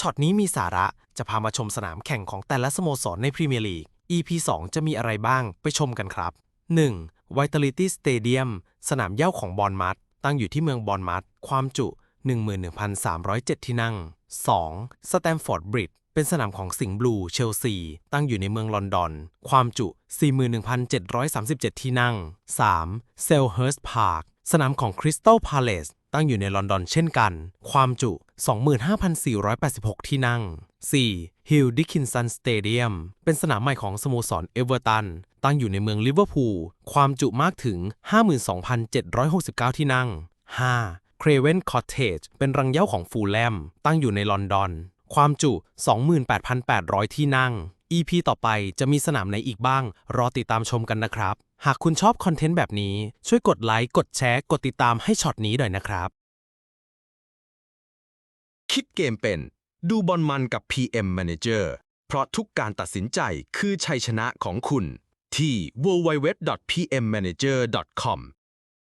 ช็อตนี้มีสาระจะพามาชมสนามแข่งของแต่ละสโมสรในพรีเมียร์ลีก EP 2 จะมีอะไรบ้างไปชมกันครับ 1. Vitality Stadium สนามเย้าของบอลมัดตั้งอยู่ที่เมืองบอลมัดความจุ 11,307 ที่นั่ง 2. Stamford Bridge เป็นสนามของสิงห์บลูเชลซี ตั้งอยู่ในเมืองลอนดอน ความจุ 41,737 ที่นั่ง 3. Selhurst Park สนามของ Crystal Palace ตั้งอยู่ในลอนดอนเช่นกัน ความจุ 25,486 ที่นั่ง 4. Hill Dickinson Stadium เป็นสนามใหม่ของสโมสรเอเวอร์ตัน ตั้งอยู่ในเมืองลิเวอร์พูล ความจุมากถึง 52,769 ที่นั่ง 5. Craven Cottage เป็นรังเย้าของฟูลแลม ตั้งอยู่ในลอนดอน ความจุ 28,800 ที่นั่ง EP ต่อไปจะมีสนามไหนอีกบ้าง รอติดตามชมกันนะครับ หากคุณชอบคอนเทนต์แบบนี้ ช่วยกดไลค์ กดแชร์ กดติดตามให้ช็อตนี้หน่อยนะครับ คิดเกมเป็น ดูบอลมันกับ PM Manager เพราะทุกการตัดสินใจคือชัยชนะของคุณ ที่ www.pmmanager.com